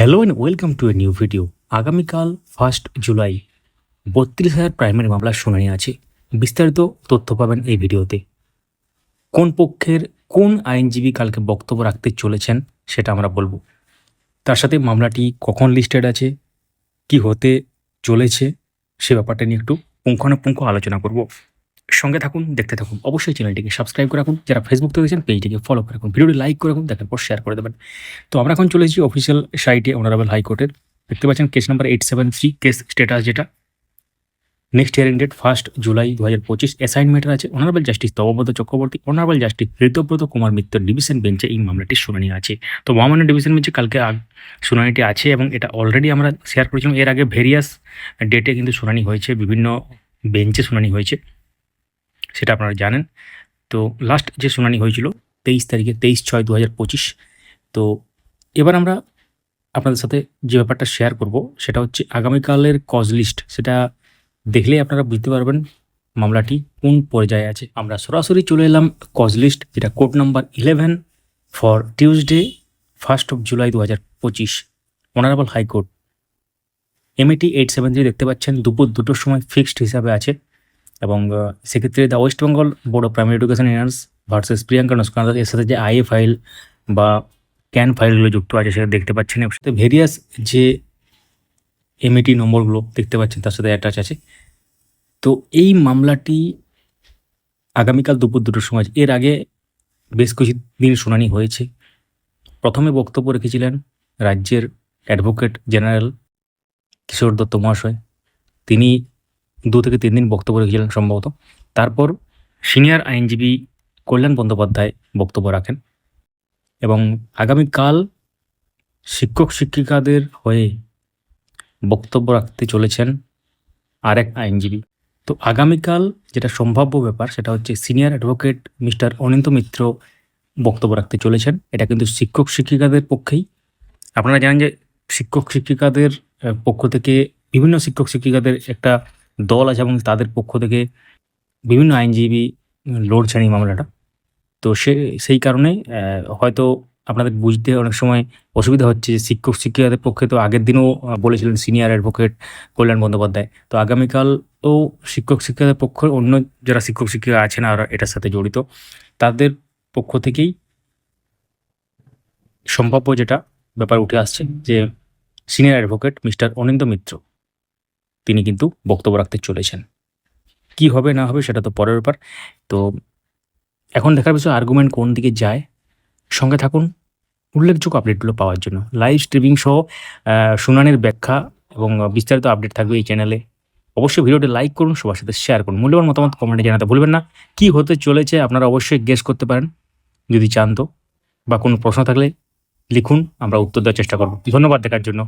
Hello and welcome to a new video আগামীকাল first July বত্রিশ হাজার প্রাইমারি মামলার শুনানি আছে। বিস্তারিত তথ্য পাবেন এই ভিডিওতে। কোন পক্ষের কোন আইনজীবী কালকে বক্তব্য রাখতে চলেছেন সেটা আমরা বলব। তার সাথে মামলাটি কখন লিস্টেড আছে, কি হতে চলেছে, সে ব্যাপারটা নিয়ে একটু পুঙ্খানুপুঙ্খ আলোচনা করব। সঙ্গে থাকুন, দেখতে থাকুন। অবশ্যই চ্যানেলটিকে সাবস্ক্রাইব করে রাখুন। যারা ফেসবুক থেকে দেখছেন পেজটিকে ফলো করে রাখুন। ভিডিওটি লাইক করে রাখুন দেখার পর শেয়ার করে দেবেন। তো আমরা এখন চলে এসেছি অফিসিয়াল সাইটে অনারেবল হাইকোর্টের দেখতে পাচ্ছেন case number eight seven three case status যেটা। Next hearing date first July দু হাজার পঁচিশ অ্যাসাইনমেন্টের আছে honourable justice Tapabrata Chakraborty honourable justice Ritobrata Kumar Mitra division বেঞ্চে এই মামলাটির শুনানি আছে। তো মহামান্য ডিভিশন বেঞ্চে কালকে শুনানিটি আছে এবং এটা অলরেডি আমরা শেয়ার করেছিলাম। এর আগে ভেরিয়াস ডেটে কিন্তু শুনানি হয়েছে, বিভিন্ন বেঞ্চে শুনানি হয়েছে। সেটা আপনারা জানেন। তো লাস্ট যে শুনানি হয়েছিল তেইশ তারিখে, তেইশ ছয় দু হাজার পঁচিশ, তো এবার আমরা আপনাদের সাথে যে ব্যাপারটা শেয়ার করব, সেটা হচ্ছে আগামীকালের কজ লিস্ট সেটা দেখলেই আপনারা বুঝতে পারবেন মামলাটি কোন পর্যায়ে আছে। আমরা সরাসরি চলে এলাম কজ লিস্ট যেটা court number eleven for Tuesday first of July দু হাজার পঁচিশ honourable high court MAT eight seven three দেখতে পাচ্ছেন, দুপুর দুটোর সময় ফিক্সড হিসাবে আছে। এবং সেক্ষেত্রে the West Bengal board of primary education ইনার্স versus Priyanka Naskar এর সাথে যে আইএ ফাইল বা ক্যান ফাইলগুলো যুক্ত আছে সেটা দেখতে পাচ্ছেন। এর সাথে ভেরিয়াস যে এমএটি নম্বরগুলো দেখতে পাচ্ছেন, তার সাথে অ্যাটাচ আছে। তো এই মামলাটি আগামীকাল দুপুর দুটোর সময় এর আগে বেশ দিন শুনানি হয়েছে। প্রথমে বক্তব্য রেখেছিলেন রাজ্যের অ্যাডভোকেট জেনারেল কিশোর দত্ত মহাশয়। তিনি দু থেকে তিন দিন বক্তব্য রেখেছিলেন সম্ভবত। তারপর সিনিয়র আইনজীবী কল্যাণ বন্দ্যোপাধ্যায় বক্তব্য রাখেন এবং আগামীকাল শিক্ষক শিক্ষিকাদের হয়ে বক্তব্য রাখতে চলেছেন আরেক আইনজীবী। তো আগামীকাল যেটা সম্ভাব্য ব্যাপার সেটা হচ্ছে senior advocate mister Anindya Mitra বক্তব্য রাখতে চলেছেন। এটা কিন্তু শিক্ষক শিক্ষিকাদের পক্ষেই। আপনারা জানেন যে শিক্ষক শিক্ষিকাদের পক্ষ থেকে বিভিন্ন শিক্ষক শিক্ষিকাদের একটা দল আছে এবং তাদের পক্ষ থেকে বিভিন্ন আইনজীবী লড়ছেন এই মামলাটা। তো সে, সেই কারণে হয়তো আপনাদের বুঝতে অনেক সময় অসুবিধা হচ্ছে শিক্ষক, শিক্ষিকাদের পক্ষে তো আগের দিনও বলেছিলেন সিনিয়র অ্যাডভোকেট কল্যাণ বন্দ্যোপাধ্যায়। তো আগামীকালও শিক্ষক, শিক্ষিকাদের পক্ষ, অন্য যারা শিক্ষক, শিক্ষিকা আছেন আর এটার সাথে জড়িত, তাদের পক্ষ থেকেই সম্ভাব্য যেটা ব্যাপার উঠে আসছে যে senior advocate mister Anindya Mitra. তিনি কিন্তু বক্তব্য রাখতে চলেছেন। কি হবে, না হবে সেটা তো পরের ব্যাপার। তো এখন দেখার বিষয় আর্গুমেন্ট কোন দিকে যায়, সঙ্গে থাকুন উল্লেখযোগ্য আপডেটগুলো পাওয়ার জন্য। লাইভ স্ট্রিমিং সহ শুনানির ব্যাখ্যা এবং বিস্তারিত আপডেট থাকবে এই চ্যানেলে অবশ্যই ভিডিওটি লাইক করুন, সবার সাথে শেয়ার করুন। মূল্যবান মতামত কমেন্টে জানাতে ভুলবেন না। কি হতে চলেছে আপনারা অবশ্যই গেস করতে পারেন, যদি চান তো। বা কোনো প্রশ্ন থাকলে লিখুন, আমরা উত্তর দেওয়ার চেষ্টা করব। ধন্যবাদ দেখার জন্য।